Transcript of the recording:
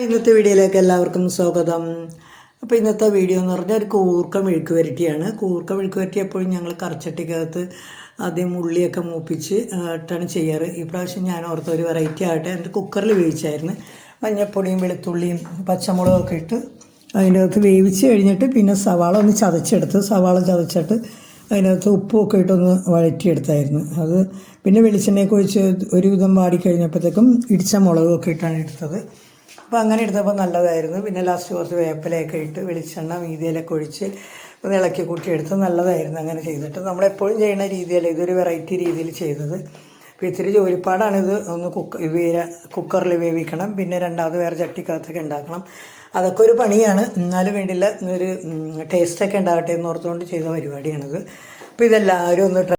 ഇന്നത്തെ വീഡിയോയിലേക്ക് എല്ലാവർക്കും സ്വാഗതം. അപ്പോൾ ഇന്നത്തെ വീഡിയോ എന്ന് പറഞ്ഞാൽ ഒരു കൂർക്ക മെഴുക്ക് വരട്ടിയാണ്. കൂർക്ക മെഴുക്ക് വരട്ടി എപ്പോഴും ഞങ്ങൾ കറച്ചട്ടിക്കകത്ത് ആദ്യം ഉള്ളിയൊക്കെ മൂപ്പിച്ച് ഇട്ടാണ് ചെയ്യാറ്. ഈ പ്രാവശ്യം ഞാൻ ഓർത്ത ഒരു വെറൈറ്റി ആകട്ടെ. എന്നിട്ട് കുക്കറിൽ വേവിച്ചായിരുന്നു. മഞ്ഞപ്പൊടിയും വെളുത്തുള്ളിയും പച്ചമുളകൊക്കെ ഇട്ട് അതിന്റെ അകത്ത് വേവിച്ച് കഴിഞ്ഞിട്ട് പിന്നെ സവാള ഒന്ന് ചതച്ചെടുത്ത് സവാള ചതച്ചിട്ട് അതിനകത്ത് ഉപ്പുമൊക്കെ ഇട്ടൊന്ന് വഴറ്റിയെടുത്തായിരുന്നു. അത് പിന്നെ വെളിച്ചെണ്ണയൊക്കെ ഒഴിച്ച് ഒരുവിധം വാടിക്കഴിഞ്ഞപ്പോഴത്തേക്കും ഇടിച്ച മുളകൊക്കെ ഇട്ടാണ് എടുത്തത്. അപ്പോൾ അങ്ങനെ എടുത്തപ്പോൾ നല്ലതായിരുന്നു. പിന്നെ ലാസ്റ്റ് കുറച്ച് വേപ്പിലയൊക്കെ ഇട്ട് വെളിച്ചെണ്ണ മീതിയിലൊക്കെ ഒഴിച്ച് ഒന്ന് ഇളക്കി കൂട്ടി എടുത്ത് നല്ലതായിരുന്നു അങ്ങനെ ചെയ്തിട്ട്. നമ്മളെപ്പോഴും ചെയ്യുന്ന രീതിയല്ല ഇതൊരു വെറൈറ്റി രീതിയിൽ ചെയ്തത്. അപ്പോൾ ഇത്തിരി ജോലിപ്പാടാണ് ഇത്. ഒന്ന് കുക്ക് വേര കുക്കറിൽ വേവിക്കണം പിന്നെ രണ്ടാമത് വേറെ ചട്ടിക്കകത്തൊക്കെ ഉണ്ടാക്കണം അതൊക്കെ ഒരു പണിയാണ്. എന്നാലും വേണ്ടില്ല ഒരു ടേസ്റ്റൊക്കെ ഉണ്ടാകട്ടെ എന്ന് ഓർത്തുകൊണ്ട് ചെയ്ത പരിപാടിയാണിത്. അപ്പോൾ ഇതെല്ലാവരും ഒന്ന്